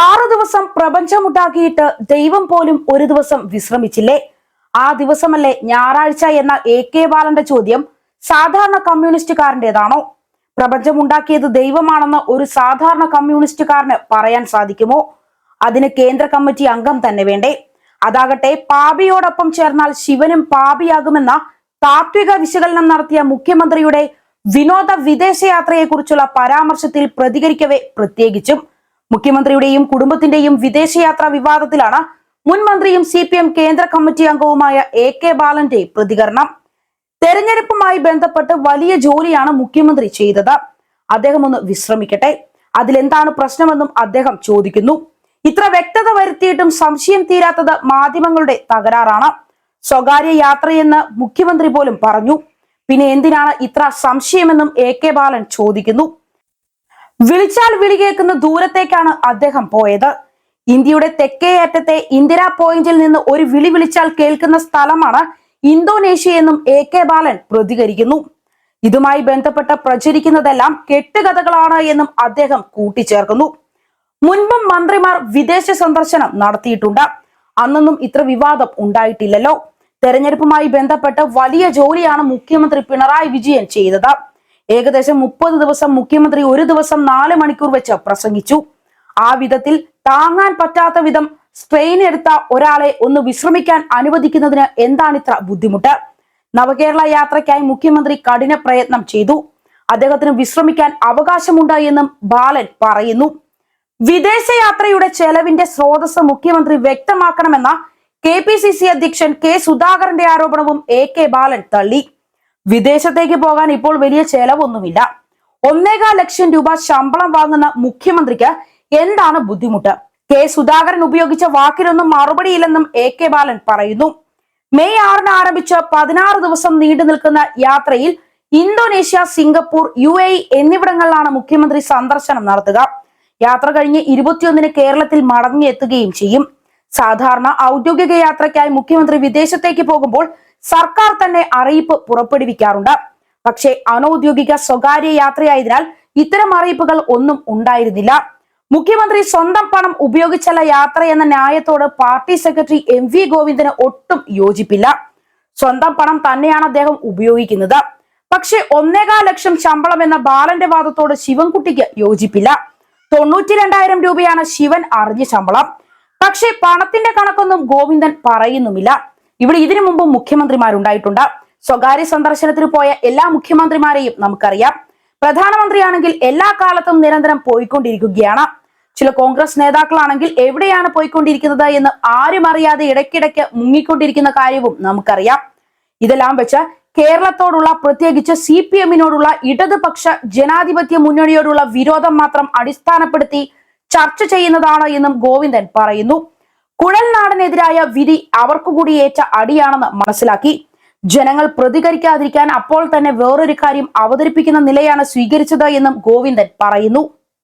ആറു ദിവസം പ്രപഞ്ചമുണ്ടാക്കിയിട്ട് ദൈവം പോലും ഒരു ദിവസം വിശ്രമിച്ചില്ലേ? ആ ദിവസമല്ലേ ഞായറാഴ്ച എന്ന എ കെ ബാലന്റെ ചോദ്യം സാധാരണ കമ്മ്യൂണിസ്റ്റുകാരന്റെതാണോ? പ്രപഞ്ചമുണ്ടാക്കിയത് ദൈവമാണെന്ന് ഒരു സാധാരണ കമ്മ്യൂണിസ്റ്റുകാരന് പറയാൻ സാധിക്കുമോ? അതിന് കേന്ദ്ര കമ്മിറ്റി അംഗം തന്നെ വേണ്ടേ? അതാകട്ടെ പാപിയോടൊപ്പം ചേർന്നാൽ ശിവനും പാപിയാകുമെന്ന താത്വിക വിശകലനം നടത്തിയ മുഖ്യമന്ത്രിയുടെ വിനോദ വിദേശയാത്രയെക്കുറിച്ചുള്ള പരാമർശത്തിൽ പ്രതികരിക്കവേ പ്രത്യേകിച്ചും. മുഖ്യമന്ത്രിയുടെയും കുടുംബത്തിന്റെയും വിദേശയാത്രാ വിവാദത്തിലാണ് മുൻ മന്ത്രിയും സി പി എം കേന്ദ്ര കമ്മിറ്റി അംഗവുമായ എ കെ ബാലന്റെ പ്രതികരണം. തെരഞ്ഞെടുപ്പുമായി ബന്ധപ്പെട്ട് വലിയ ജോലിയാണ് മുഖ്യമന്ത്രി ചെയ്തത്. അദ്ദേഹം ഒന്ന് വിശ്രമിക്കട്ടെ. അതിലെന്താണ് പ്രശ്നമെന്നും അദ്ദേഹം ചോദിക്കുന്നു. ഇത്ര വ്യക്തത വരുത്തിയിട്ടും സംശയം തീരാത്തത് മാധ്യമങ്ങളുടെ തകരാറാണ്. സ്വകാര്യ യാത്രയെന്ന് മുഖ്യമന്ത്രി പോലും പറഞ്ഞു. പിന്നെ എന്തിനാണ് ഇത്ര സംശയമെന്നും എ കെ ബാലൻ ചോദിക്കുന്നു. വിളിച്ചാൽ വിളി കേൾക്കുന്ന ദൂരത്തേക്കാണ് അദ്ദേഹം പോയത്. ഇന്ത്യയുടെ തെക്കേ അറ്റത്തെ ഇന്ദിരാ പോയിന്റിൽ നിന്ന് ഒരു വിളി വിളിച്ചാൽ കേൾക്കുന്ന സ്ഥലമാണ് ഇന്തോനേഷ്യ എന്നും എ കെ ബാലൻ പ്രതികരിക്കുന്നു. ഇതുമായി ബന്ധപ്പെട്ട് പ്രചരിക്കുന്നതെല്ലാം കെട്ടുകഥകളാണ് എന്നും അദ്ദേഹം കൂട്ടിച്ചേർക്കുന്നു. മുൻപും മന്ത്രിമാർ വിദേശ സന്ദർശനം നടത്തിയിട്ടുണ്ട്. അന്നൊന്നും ഇത്ര വിവാദം ഉണ്ടായിട്ടില്ലല്ലോ. തെരഞ്ഞെടുപ്പുമായി ബന്ധപ്പെട്ട് വലിയ ജോലിയാണ് മുഖ്യമന്ത്രി പിണറായി വിജയൻ ചെയ്തത്. ഏകദേശം മുപ്പത് ദിവസം മുഖ്യമന്ത്രി ഒരു ദിവസം നാല് മണിക്കൂർ വെച്ച് പ്രസംഗിച്ചു. ആ വിധത്തിൽ താങ്ങാൻ പറ്റാത്ത വിധം സ്ട്രെയിൻ എടുത്ത ഒരാളെ ഒന്ന് വിശ്രമിക്കാൻ അനുവദിക്കുന്നതിന് എന്താണ് ഇത്ര ബുദ്ധിമുട്ട്? നവകേരള യാത്രയ്ക്കായി മുഖ്യമന്ത്രി കഠിന പ്രയത്നം ചെയ്തു. അദ്ദേഹത്തിന് വിശ്രമിക്കാൻ അവകാശമുണ്ട് എന്നും ബാലൻ പറയുന്നു. വിദേശയാത്രയുടെ ചെലവിന്റെ സ്രോതസ് മുഖ്യമന്ത്രി വ്യക്തമാക്കണമെന്ന കെ പി സി സി അധ്യക്ഷൻ കെ സുധാകരന്റെ ആരോപണവും എ കെ ബാലൻ തള്ളി. വിദേശത്തേക്ക് പോകാൻ ഇപ്പോൾ വലിയ ചെലവൊന്നുമില്ല. ഒന്നേകാൽ ലക്ഷം രൂപ ശമ്പളം വാങ്ങുന്ന മുഖ്യമന്ത്രിക്ക് എന്താണ് ബുദ്ധിമുട്ട്? കെ സുധാകരൻ ഉപയോഗിച്ച വാക്കിനൊന്നും മറുപടിയില്ലെന്നും എ കെ ബാലൻ പറയുന്നു. മെയ് ആറിന് ആരംഭിച്ച പതിനാറ് ദിവസം നീണ്ടു നിൽക്കുന്ന യാത്രയിൽ ഇന്തോനേഷ്യ സിംഗപ്പൂർ യു എ എന്നിവിടങ്ങളിലാണ് മുഖ്യമന്ത്രി സന്ദർശനം നടത്തുക. യാത്ര കഴിഞ്ഞ് ഇരുപത്തിയൊന്നിന് കേരളത്തിൽ മടങ്ങിയെത്തുകയും ചെയ്യും. സാധാരണ ഔദ്യോഗിക യാത്രയ്ക്കായി മുഖ്യമന്ത്രി വിദേശത്തേക്ക് പോകുമ്പോൾ സർക്കാർ തന്നെ അറിയിപ്പ് പുറപ്പെടുവിക്കാറുണ്ട്. പക്ഷേ അനൌദ്യോഗിക സ്വകാര്യ യാത്രയായതിനാൽ ഇത്തരം അറിയിപ്പുകൾ ഒന്നും ഉണ്ടായിരുന്നില്ല. മുഖ്യമന്ത്രി സ്വന്തം പണം ഉപയോഗിച്ചല്ല യാത്ര എന്ന ന്യായത്തോട് പാർട്ടി സെക്രട്ടറി എം വി ഗോവിന്ദന് ഒട്ടും യോജിപ്പില്ല. സ്വന്തം പണം തന്നെയാണ് അദ്ദേഹം ഉപയോഗിക്കുന്നത്. പക്ഷെ ഒന്നേകാൽ ലക്ഷം ശമ്പളം എന്ന ബാലന്റെ വാദത്തോട് ശിവൻകുട്ടിക്ക് യോജിപ്പില്ല. തൊണ്ണൂറ്റി രണ്ടായിരം രൂപയാണ് ശിവൻ അറിഞ്ഞ ശമ്പളം. പക്ഷേ പണത്തിന്റെ കണക്കൊന്നും ഗോവിന്ദൻ പറയുന്നുമില്ല. ഇവിടെ ഇതിനു മുമ്പ് മുഖ്യമന്ത്രിമാരുണ്ടായിട്ടുണ്ട്. സ്വകാര്യ സന്ദർശനത്തിന് പോയ എല്ലാ മുഖ്യമന്ത്രിമാരെയും നമുക്കറിയാം. പ്രധാനമന്ത്രിയാണെങ്കിൽ എല്ലാ കാലത്തും നിരന്തരം പോയിക്കൊണ്ടിരിക്കുകയാണ്. ചില കോൺഗ്രസ് നേതാക്കളാണെങ്കിൽ എവിടെയാണ് പോയിക്കൊണ്ടിരിക്കുന്നത് എന്ന് ആരും അറിയാതെ ഇടയ്ക്കിടയ്ക്ക് മുങ്ങിക്കൊണ്ടിരിക്കുന്ന കാര്യവും നമുക്കറിയാം. ഇതെല്ലാം വെച്ച് കേരളത്തോടുള്ള പ്രത്യേകിച്ച് സി പി എമ്മിനോടുള്ള ഇടതുപക്ഷ ജനാധിപത്യ മുന്നണിയോടുള്ള വിരോധം മാത്രം അടിസ്ഥാനപ്പെടുത്തി ചർച്ച ചെയ്യുന്നതാണ് എന്നും ഗോവിന്ദൻ പറയുന്നു. കുഴൽനാടനെതിരായ വിധി അവർക്കു കൂടി ഏറ്റ അടിയാണെന്ന് മനസ്സിലാക്കി. ജനങ്ങൾ പ്രതികരിക്കാതിരിക്കാൻ അപ്പോൾ തന്നെ വേറൊരു കാര്യം അവതരിപ്പിക്കുന്ന നിലയാണ് സ്വീകരിച്ചത് എന്നും ഗോവിന്ദൻ പറയുന്നു.